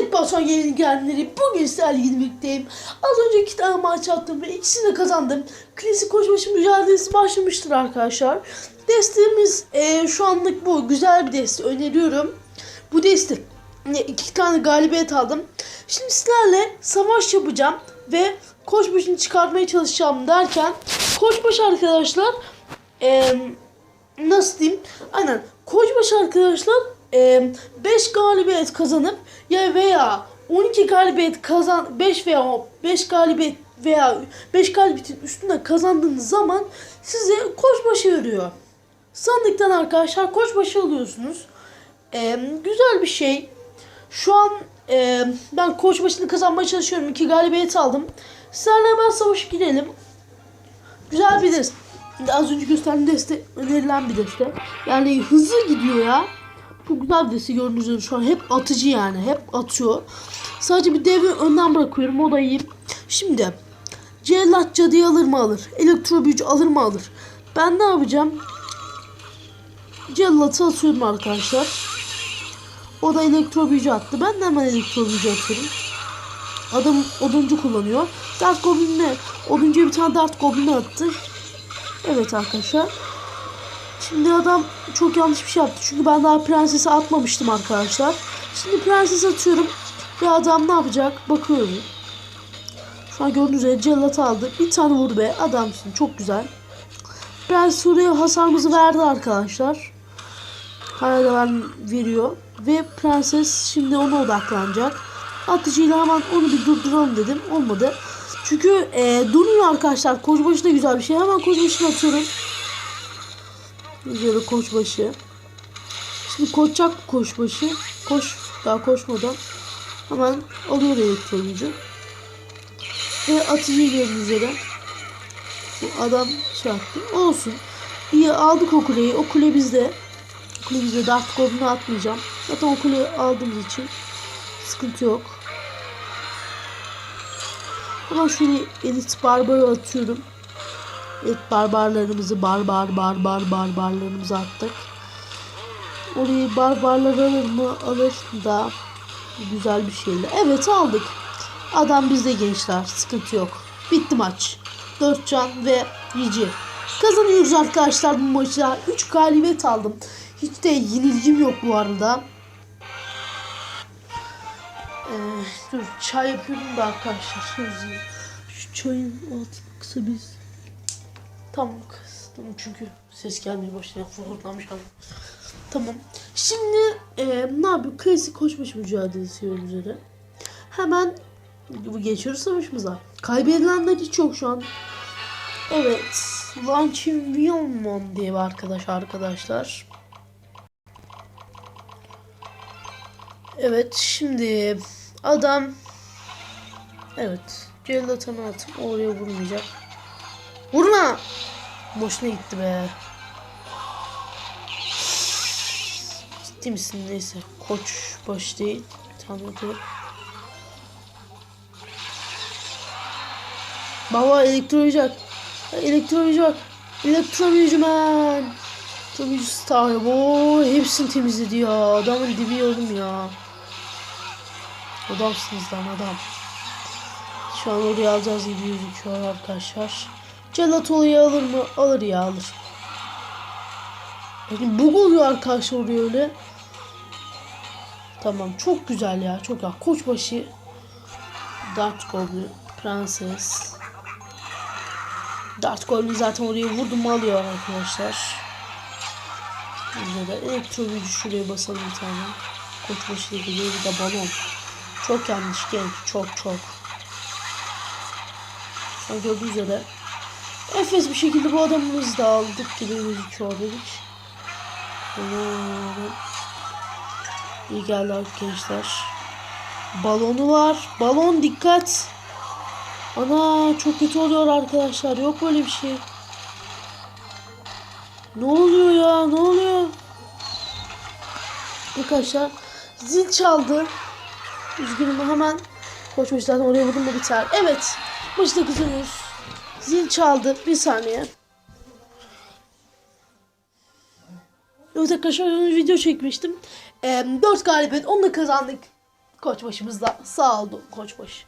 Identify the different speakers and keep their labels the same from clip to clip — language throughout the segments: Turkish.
Speaker 1: Evet Batuhan Yenigenleri bugün sizlerle birlikteyim. Az önce iki tane maç attım ve ikisini de kazandım. Klasik koşbaşı mücadelesi başlamıştır arkadaşlar. Destemiz eee, şu anlık bu. Güzel bir deste öneriyorum. Bu deste iki tane galibiyet aldım. Şimdi sizlerle savaş yapacağım ve koçbaşını çıkartmaya çalışacağım derken koçbaşı arkadaşlar eee nasıl diyeyim? Aynen. Koçbaşı arkadaşlar 5 galibiyet kazanıp ya veya 12 galibiyet kazan 5 veya 5 galibiyet veya 5 galibiyetin üstünde kazandığınız zaman size koçbaşı veriyor. Sandıktan arkadaşlar koçbaşı alıyorsunuz. E, güzel bir şey. Şu an e, ben koçbaşını kazanmaya çalışıyorum. 2 galibiyet aldım. Sizlerle hemen savaşa gidelim. Güzel bir deste. Az önce gösterdiğim deste önerilen bir deste. Yani hızlı gidiyor ya. Çok güzel bir deste gördüğünüz gibi şu an hep atıcı yani. Hep atıyor. Sadece bir devi önden bırakıyorum. O da iyi. Şimdi Cellat cadıyı alır mı alır? Elektro büyücü alır mı alır? Ben ne yapacağım? Cellat'ı atıyorum arkadaşlar. O da elektro büyücü attı. Ben de hemen elektro büyücü atıyorum. Adam oduncu kullanıyor. Dart Goblin'e oduncuya bir tane Dart Goblin'e attı. Evet arkadaşlar. Şimdi adam çok yanlış bir şey yaptı. Çünkü ben daha prensesi atmamıştım arkadaşlar. Şimdi prenses atıyorum. Ve adam ne yapacak? Bakıyorum. Şu an gördüğünüz üzere cellat aldı. Bir tane vurdu be. Adamsın. Çok güzel. Prens oraya hasarımızı verdi arkadaşlar. Hala veriyor. Ve prenses şimdi ona odaklanacak. Atıcıyla hemen onu bir durduralım dedim. Olmadı. Çünkü e, duruyor arkadaşlar. Koçbaşı da güzel bir şey. Hemen koçbaşını atıyorum. Böyle koçbaşı. Şimdi koçacak koçbaşı. Koş. Daha koşmadan. Hemen alıyor elektrolücü. Ve atıcıyı gördüğünüz üzere. Bu adam şey yaptı. Olsun. İyi aldık o kuleyi. O kule bizde. O kule bizde. Dart Goblin'i atmayacağım. Zaten o kuleyi aldığımız için sıkıntı yok. Ama şöyle elit barbarı atıyorum. Evet barbarlarımızı barbar barbar barbarlarımızı attık. Orayı barbarlar alır mı? Alır da güzel bir şeyle. Evet aldık. Adam bizde gençler. Sıkıntı yok. Bitti maç. 4 can ve Yici. Kazanıyoruz arkadaşlar bu maçta. 3 galibiyet aldım. Hiç de yenilgim yok bu arada. Ee, dur çay yapıyorum da arkadaşlar. Şu çayın altını kısa biz. Tamam kıstım çünkü ses gelmeye başladı. Fırlamış adam. Tamam. Şimdi e, ne yapıyor? Klasik koşmuş mücadelesi üzere. Hemen bu geçiyoruz savaşımıza. Kaybedilenler hiç yok şu an. Evet. Launching Wilmon diye bir arkadaş arkadaşlar. Evet şimdi adam evet Cellatan'ı atıp oraya vurmayacak. Vurma! Boşuna gitti be. Ciddi misin? Neyse. Koç baş değil. Tanrı Baba elektroyacak. Elektroyacak. Elektroyacak. Tabii star. Oo, hepsini temizledi ya. Adamın dibi oğlum ya. Adamsınız lan adam. Şu an oraya alacağız gibi gözüküyor arkadaşlar. Celatolu'yu alır mı? Alır ya alır. Yani bug oluyor arkadaşlar oraya öyle. Tamam çok güzel ya çok ya. Koçbaşı Dart Goblin Prenses Dart Goblin zaten oraya vurdum alıyor arkadaşlar. Burada da elektro büyücü şuraya basalım bir tane. Koçbaşı geliyor bir de balon. Çok yanlış genç çok çok. Gördüğünüz üzere Efes bir şekilde bu adamımızı da aldık gibi gözüküyor dedik. İyi geldi gençler. Balonu var. Balon dikkat. Ana çok kötü oluyor arkadaşlar. Yok böyle bir şey. Ne oluyor ya? Ne oluyor? Arkadaşlar zil çaldı. Üzgünüm hemen koşmuş zaten oraya vurdum mu biter. Evet. Maçta kazanıyoruz. Zil çaldı. Bir saniye. Evet arkadaşlar video çekmiştim. Ee, 4 galibiyet. Onu da kazandık. Koçbaşımız da sağ oldu koçbaşı.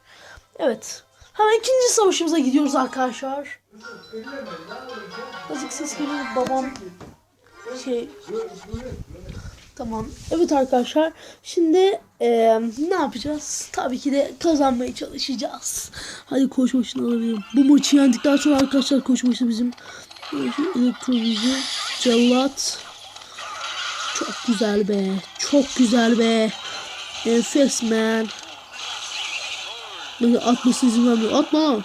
Speaker 1: Evet. Hemen ikinci savaşımıza gidiyoruz arkadaşlar. Azıcık ses geliyor babam şey Tamam. Evet arkadaşlar. Şimdi eee, ne yapacağız? Tabii ki de kazanmaya çalışacağız. Hadi koş başına alalım. Bu maçı yendikten sonra arkadaşlar koş başına bizim elektrovizi cellat. Çok güzel be. Çok güzel be. Enfes man. Böyle atması izin vermiyor. Atma.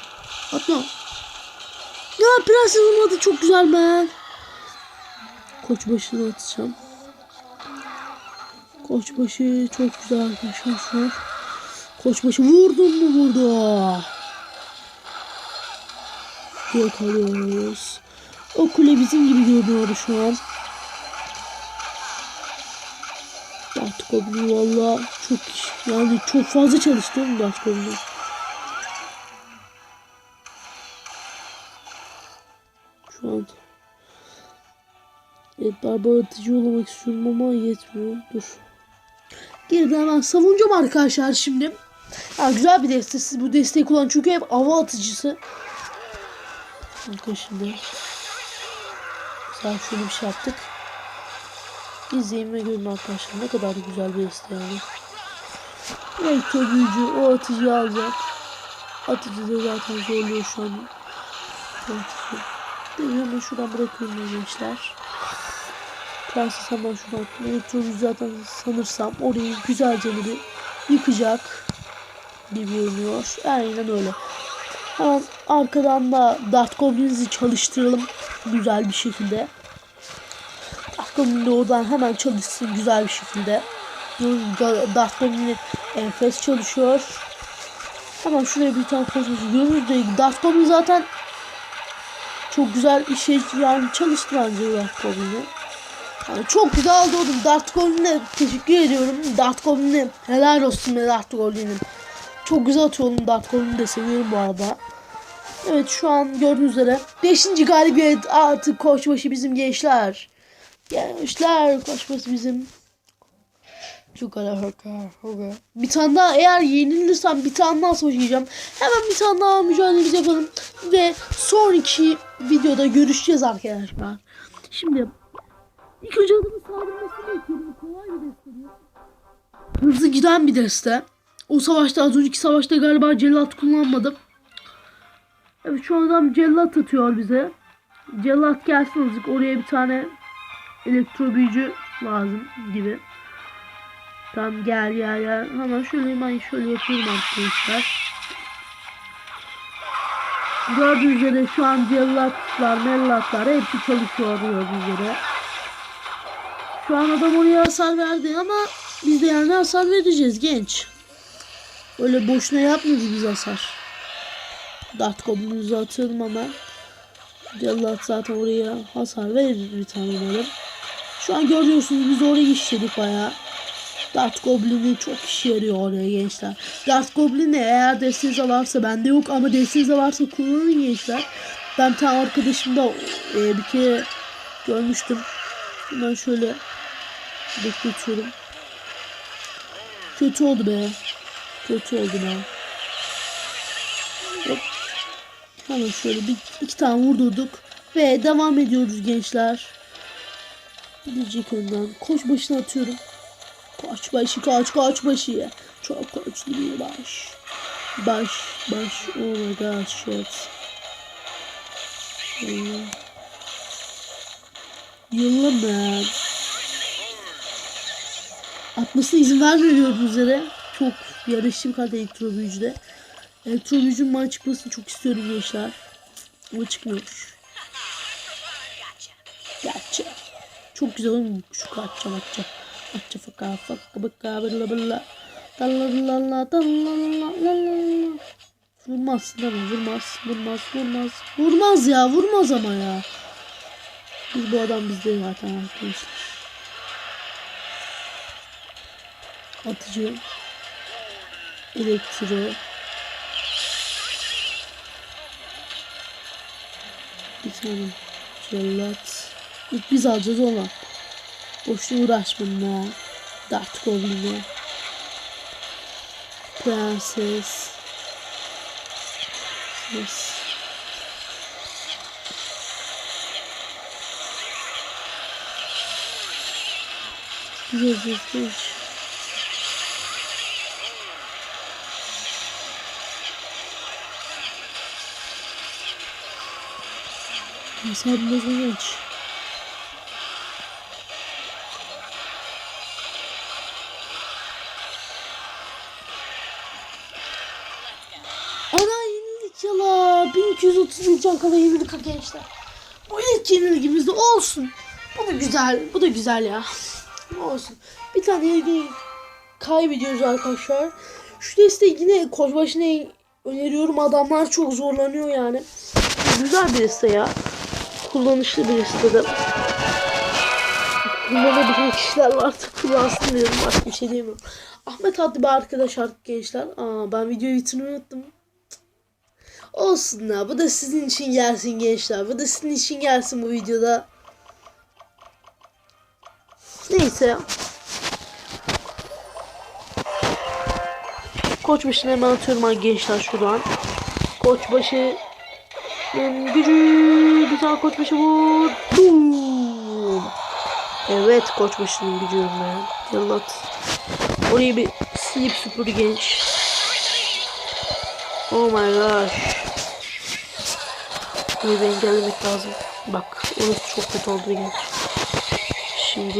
Speaker 1: Atma. Ya prenses olmadı çok güzel man. Koç başına atacağım. Koçbaşı çok güzel arkadaşlar şu an. Koçbaşı vurdun mu vurdu. Yakalıyoruz. O kule bizim gibi görünüyor şu an. Artık o valla çok yani çok fazla çalıştım artık onu. Şu an Evet barbar atıcı olmak istiyorum ama yetmiyor. Dur. Geriden hemen savunacağım arkadaşlar şimdi. Ha, güzel bir destek. Siz bu desteği kullan çünkü hep hava atıcısı. Bakın şimdi. Mesela şöyle bir şey yaptık. İzleyin ve görün arkadaşlar. Ne kadar da güzel bir deste yani. Elektro büyücü o atıcıyı alacak. Atıcı da zaten zorluyor şu an. Atıcı. Şuradan bırakıyorum gençler. Prenses hemen şuradan elektronik zaten sanırsam orayı güzelce bir yıkacak gibi görünüyor. Aynen öyle. Hemen arkadan da Dart Goblin'imizi çalıştıralım güzel bir şekilde. Dart Goblin oradan hemen çalışsın güzel bir şekilde. Dart Goblin'i enfes çalışıyor. Hemen şuraya bir tane koymuş. Görünür de Dart Goblin zaten çok güzel işe yani çalıştı bence Dart Goblin'i. Yani çok güzel oldu oğlum. Dart Goblin'e teşekkür ediyorum. Dart Goblin'e helal olsun be Dart Goblin'im. Çok güzel atıyor oğlum Dart Goblin'i de seviyorum bu arada. Evet şu an gördüğünüz üzere 5. galibiyet artık koçbaşı bizim gençler. Gençler koçbaşı bizim. Çok kadar Bir tane daha eğer yenilirsem bir tane daha savaşacağım. Hemen bir tane daha mücadelemizi yapalım. Ve sonraki videoda görüşeceğiz arkadaşlar. Şimdi İlk önce adamın saldırmasını bekliyorum. Kolay bir deste. Hızlı giden bir deste. O savaşta az önceki savaşta galiba cellat kullanmadım. Evet şu adam cellat atıyor bize. Cellat gelsin azıcık. Oraya bir tane elektro büyücü lazım gibi. Tamam gel gel gel. Hemen şöyle ben şöyle yapıyorum arkadaşlar. Gördüğünüz üzere şu an cellatlar, mellatlar hepsi çalışıyor gördüğünüz üzere. Şu an adam oraya hasar verdi ama biz de yani hasar vereceğiz genç. Öyle boşuna yapmıyoruz biz hasar. Dart Goblin'imizi atıyorum ama Cellat zaten oraya hasar verir bir tane umarım. Şu an görüyorsunuz biz oraya işledik baya. Dart Goblin'i çok işe yarıyor oraya gençler. Dart Goblin'i eğer desteğiniz varsa bende yok ama desteğiniz varsa kullanın gençler. Ben tane arkadaşımda e, bir kere görmüştüm. Ben şöyle bekletiyorum. Kötü oldu be. Kötü oldu be. Hop. Hemen şöyle bir iki tane vurdurduk. Ve devam ediyoruz gençler. Diyecek önden. Koş başına atıyorum. Koç başı koç koç başı. Çok koçlu bir baş. Baş baş. Oh my god shit. Yılla man. Atmasına izin vermiyor üzere. Çok yarışım kaldı elektro büyücüde. Elektro büyücünün bana çıkmasını çok istiyorum gençler. Ama çıkmıyor. Gerçi. Çok güzel olmuş. Şu kaçacağım atacağım. Atça faka faka baka bılla bılla. Dallalla dallalla Vurmaz değil mi? Vurmaz. Vurmaz. Vurmaz. Vurmaz ya. Vurmaz ama ya. Biz bu adam bizde zaten. Atıcı. Elektro. Bir tane cellat. İlk biz alacağız ona. Boşuna uğraşmayın ya. Dart Goblin'e. Prenses. Ses. Güzel güzel. Sen de genç. Ana yenildik ya la. 1230 can kadar yenildik gençler. Bu ilk yenilgimiz de olsun. Bu da güzel. Bu da güzel ya. Olsun. Bir tane yenilgi kaybediyoruz arkadaşlar. Şu desteği yine koç başına öneriyorum. Adamlar çok zorlanıyor yani. Güzel bir deste ya. Kullanışlı bir deste de. Kullanabilen kişiler varsa kullansın diyorum. Başka bir şey diyemiyorum. Ahmet adlı bir arkadaş artık gençler. Aa, ben videoyu bitirmeyi unuttum. Olsun ya. Bu da sizin için gelsin gençler. Bu da sizin için gelsin bu videoda. Neyse. Koçbaşı'nı hemen atıyorum gençler şuradan. Koçbaşı gücü tane koçbaşı vur. Boom. Evet koçbaşının gücü ben. Yallat. Orayı bir silip süpür genç. Oh my gosh. Bir engellemek lazım. Bak orası çok kötü oldu genç. Şimdi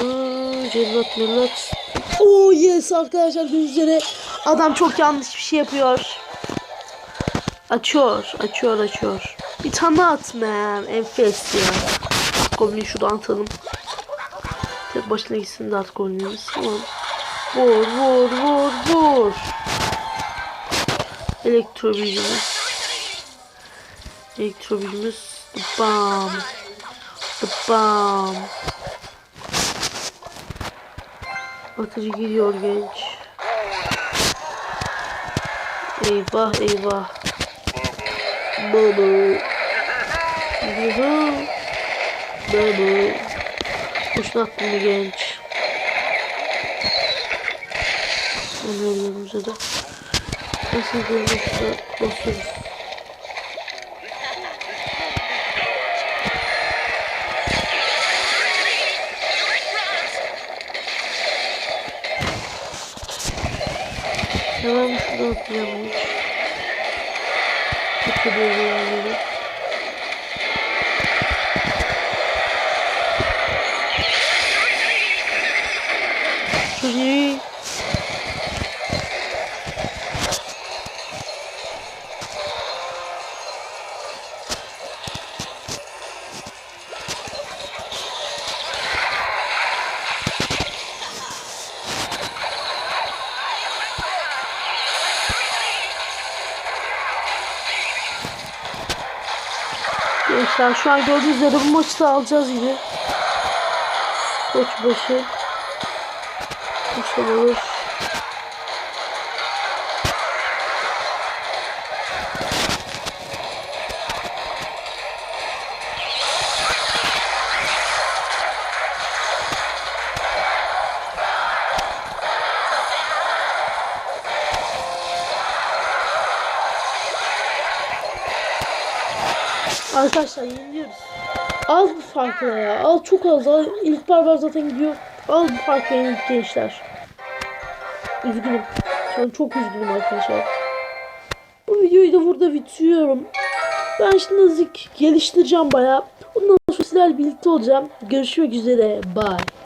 Speaker 1: onu cellat millat. Oh yes arkadaşlar gördüğünüz üzere adam çok yanlış bir şey yapıyor. Açıyor, açıyor, açıyor. Bir tane at man. Enfes ya. Goblin şuradan atalım. Tek başına gitsin de at Goblin'imiz. Tamam. Vur, vur, vur, vur. Elektro büyücümüz. Elektro büyücümüz. Bam. Bam. Atıcı gidiyor genç. Eyvah eyvah. Baba. Yuhu. Baba. Kuşun attım bir genç. Önerilerimize de. Nasıl görünüşte basıyoruz. Hemen şuradan atacağım hiç. Kötü Gençler şu an gördüğünüz üzere bu maçı da alacağız gibi. Koç başı. Nasıl olur? Arkadaşlar yeniliyoruz. Az bu farkla ya. Al çok az. Al. İlk barbar zaten gidiyor. Al bu farkla yenildik gençler. Üzgünüm. Şu an çok üzgünüm arkadaşlar. Bu videoyu da burada bitiriyorum. Ben şimdi azıcık geliştireceğim bayağı. Ondan sonra sizlerle birlikte olacağım. Görüşmek üzere. Bye.